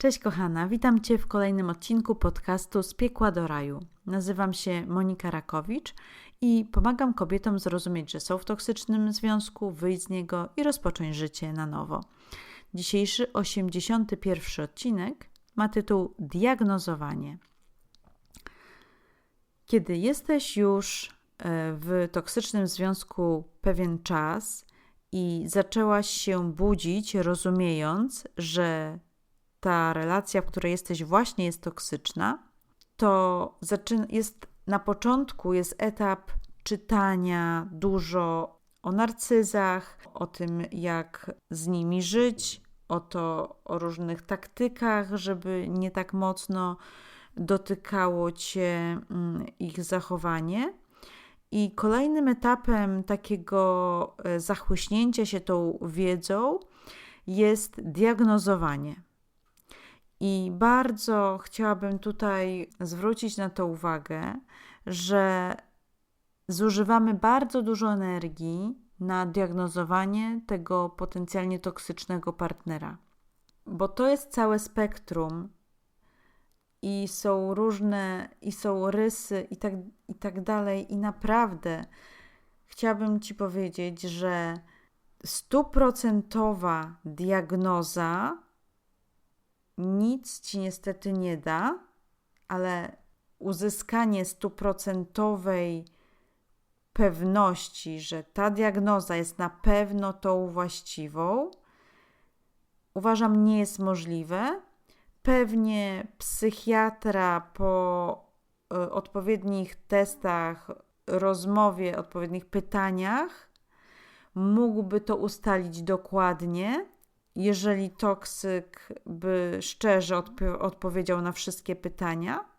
Cześć kochana, witam Cię w kolejnym odcinku podcastu Z piekła do raju. Nazywam się Monika Rakowicz i pomagam kobietom zrozumieć, że są w toksycznym związku, wyjść z niego i rozpocząć życie na nowo. Dzisiejszy 81 odcinek ma tytuł Diagnozowanie. Kiedy jesteś już e, w toksycznym związku pewien czas i zaczęłaś się budzić, rozumiejąc, że ta relacja, w której jesteś, właśnie jest toksyczna, to jest na początku jest etap czytania dużo o narcyzach, o tym, jak z nimi żyć, o to, o różnych taktykach, żeby nie tak mocno dotykało cię mm, ich zachowanie. I kolejnym etapem takiego e, zachłyśnięcia się tą wiedzą jest diagnozowanie. I bardzo chciałabym tutaj zwrócić na to uwagę, że zużywamy bardzo dużo energii na diagnozowanie tego potencjalnie toksycznego partnera. Bo to jest całe spektrum i są różne, i są rysy, i tak, i tak dalej. I naprawdę chciałabym Ci powiedzieć, że stuprocentowa diagnoza nic Ci niestety nie da, ale uzyskanie stuprocentowej pewności, że ta diagnoza jest na pewno tą właściwą, uważam, nie jest możliwe. Pewnie psychiatra po y, odpowiednich testach, rozmowie, odpowiednich pytaniach mógłby to ustalić dokładnie, jeżeli toksyk by szczerze odp- odpowiedział na wszystkie pytania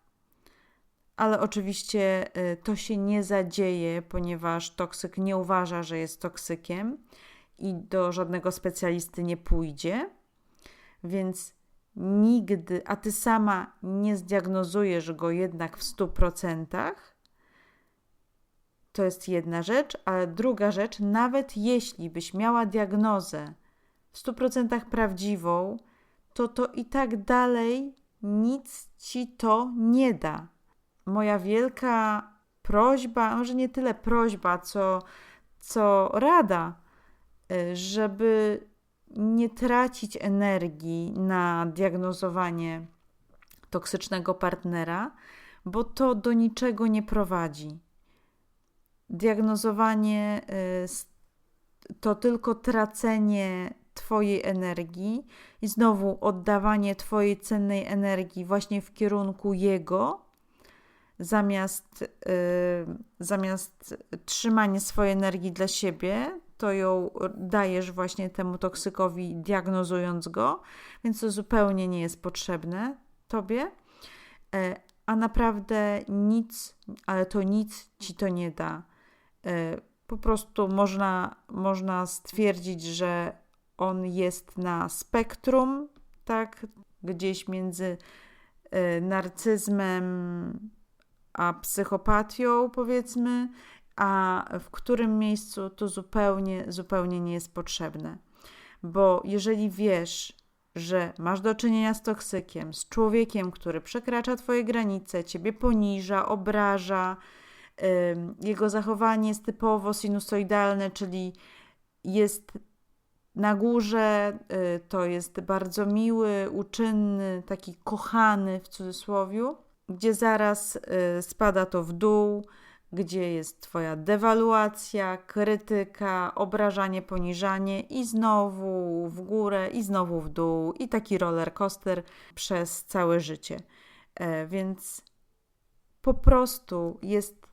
ale oczywiście y, to się nie zadzieje, ponieważ toksyk nie uważa, że jest toksykiem i do żadnego specjalisty nie pójdzie. Więc nigdy, a ty sama nie zdiagnozujesz go jednak w 100%. To jest jedna rzecz, ale druga rzecz, nawet jeśli byś miała diagnozę w 100% prawdziwą, to to i tak dalej nic ci to nie da moja wielka prośba, może nie tyle prośba, co, co rada, y, żeby nie tracić energii na diagnozowanie toksycznego partnera, bo to do niczego nie prowadzi. Diagnozowanie y, to tylko tracenie Twojej energii i znowu oddawanie Twojej cennej energii właśnie w kierunku jego, zamiast, yy, zamiast trzymania swojej energii dla siebie, to ją dajesz właśnie temu toksykowi, diagnozując go, więc to zupełnie nie jest potrzebne tobie. Yy, a naprawdę nic, ale to nic ci to nie da. Yy, po prostu można, można stwierdzić, że on jest na spektrum, tak, gdzieś między y, narcyzmem, a psychopatią, powiedzmy, a w którym miejscu to zupełnie, zupełnie nie jest potrzebne. Bo jeżeli wiesz, że masz do czynienia z toksykiem, z człowiekiem, który przekracza Twoje granice, Ciebie poniża, obraża, jego zachowanie jest typowo sinusoidalne, czyli jest na górze, yy, to jest bardzo miły, uczynny, taki kochany w cudzysłowie, gdzie zaraz y, spada to w dół, gdzie jest Twoja dewaluacja, krytyka, obrażanie, poniżanie i znowu w górę, i znowu w dół, i taki roller coaster przez całe życie. E, więc po prostu jest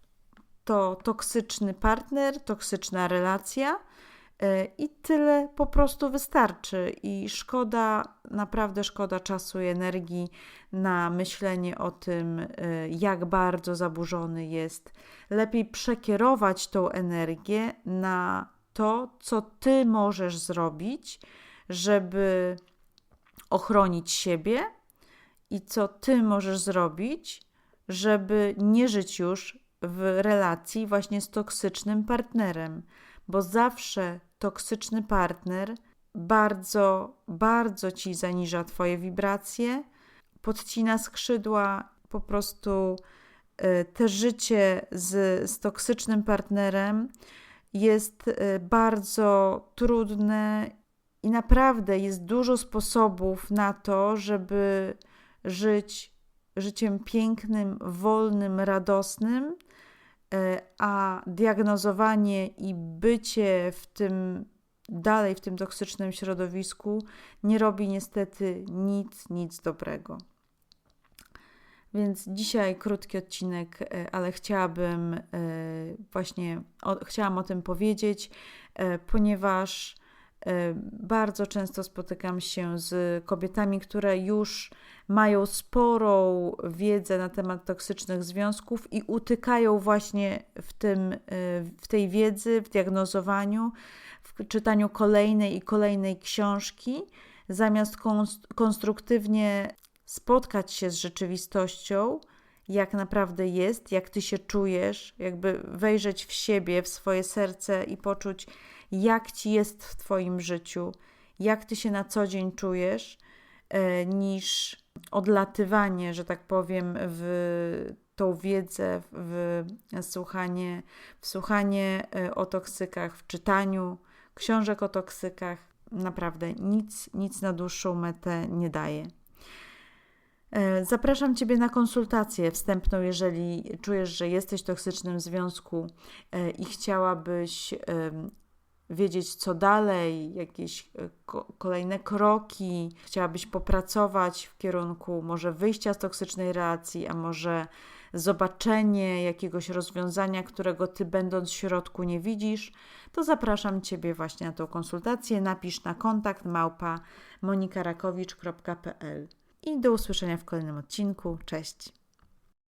to toksyczny partner, toksyczna relacja E, I tyle po prostu wystarczy. I szkoda, naprawdę szkoda czasu i energii na myślenie o tym, e, jak bardzo zaburzony jest. Lepiej przekierować tą energię na to, co ty możesz zrobić, żeby ochronić siebie i co ty możesz zrobić, żeby nie żyć już w relacji właśnie z toksycznym partnerem, bo zawsze toksyczny partner bardzo, bardzo ci zaniża Twoje wibracje, podcina skrzydła, po prostu y, te życie z, z toksycznym partnerem jest y, bardzo trudne i naprawdę jest dużo sposobów na to, żeby żyć życiem pięknym, wolnym, radosnym, a diagnozowanie i bycie w tym dalej w tym toksycznym środowisku nie robi niestety nic, nic dobrego. Więc dzisiaj krótki odcinek, e, ale chciałabym e, właśnie, o, chciałam o tym powiedzieć, ponieważ bardzo często spotykam się z kobietami, które już mają sporą wiedzę na temat toksycznych związków i utykają właśnie w, tym, y, w tej wiedzy, w diagnozowaniu, w czytaniu kolejnej i kolejnej książki, zamiast konstruktywnie spotkać się z rzeczywistością, jak naprawdę jest, jak ty się czujesz, jakby wejrzeć w siebie, w swoje serce i poczuć, jak ci jest w twoim życiu, jak ty się na co dzień czujesz, e, niż odlatywanie, że tak powiem, w tą wiedzę, w słuchanie, w słuchanie e, o toksykach, w czytaniu książek o toksykach. Naprawdę nic, nic na dłuższą metę nie daje. E, zapraszam Ciebie na konsultację wstępną, jeżeli czujesz, że jesteś w toksycznym związku e, i chciałabyś wiedzieć, co dalej, jakieś e, kolejne kroki, chciałabyś popracować w kierunku może wyjścia z toksycznej relacji, a może zobaczenie jakiegoś rozwiązania, którego ty będąc w środku nie widzisz, to zapraszam Ciebie właśnie na tą konsultację. Napisz na kontakt małpa monikarakowicz.pl i do usłyszenia w kolejnym odcinku. Cześć!